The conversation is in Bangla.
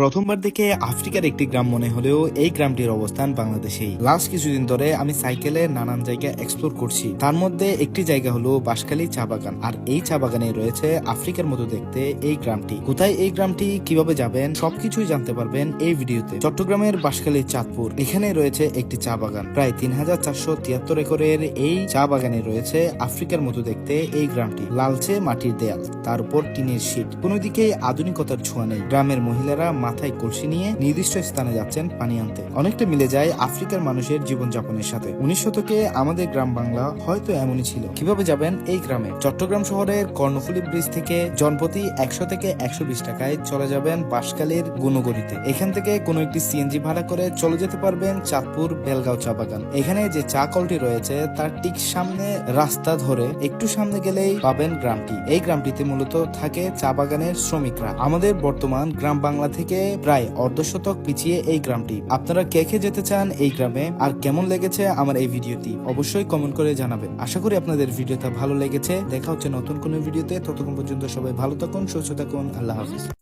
প্রথমবার দেখে আফ্রিকার একটি গ্রাম মনে হলেও এই গ্রামটির অবস্থান বাংলাদেশেই। লাস্ট কিছুদিন ধরে আমি সাইকেলে নানান জায়গা এক্সপ্লোর করছি। তার মধ্যে একটি জায়গা হলো বাঁশখালী চা বাগান। আর এই চা বাগানে রয়েছে আফ্রিকার মতো দেখতে এই গ্রামটি। কোথায় এই গ্রামটি, কীভাবে যাবেন, সবকিছুই জানতে পারবেন এই ভিডিওতে। চট্টগ্রামের বাঁশখালী চাঁদপুর, এখানে রয়েছে একটি চা বাগান। প্রায় তিন হাজার চারশো তিয়াত্তর একরের এই চা বাগানে রয়েছে আফ্রিকার মতো দেখতে এই গ্রামটি। লালচে মাটির দেয়াল, তার উপর টিনের শীট। কোনো দিকেই আধুনিকতার ছোঁয়া নেই। গ্রামের মহিলারা মাথায় কলসি নিয়ে নির্দিষ্ট স্থানে যাচ্ছেন পানি আনতে। অনেকটা মিলে যায় আফ্রিকার মানুষের জীবনযাপনের সাথে। উনিশ শতকে আমাদের গ্রাম বাংলা হয়তো এমনই ছিল। কীভাবে যাবেন এই গ্রামে? চট্টগ্রাম শহরের কর্ণফুলী ব্রিজ থেকে জনপ্রতি একশো থেকে একশো বিশ টাকায় চলে যাবেন বাঁশখালীর গুণগড়িতে এখান থেকে কোনো একটি সিএনজি ভাড়া করে চলে যেতে পারবেন চাঁদপুর বেলগাঁও চা বাগান। এখানে যে চা কলটি রয়েছে, তার ঠিক সামনে রাস্তা ধরে একটু সামনে গেলেই পাবেন গ্রামটি। এই গ্রামটিতে মূলত থাকে চা বাগানের শ্রমিকরা। আমাদের বর্তমান গ্রাম বাংলা থেকে প্রায় অর্ধশতক পিছিয়ে এই গ্রামটি। আপনারা কে কে যেতে চান এই গ্রামে আর কেমন লেগেছে আমার এই ভিডিওটি অবশ্যই কমেন্ট করে জানাবেন। আশা করি আপনাদের ভিডিওটা ভালো লেগেছে। দেখা হচ্ছে নতুন কোনো ভিডিওতে। ততক্ষণ পর্যন্ত সবাই ভালো থাকুন, সুস্থ থাকুন। আল্লাহ হাফিজ।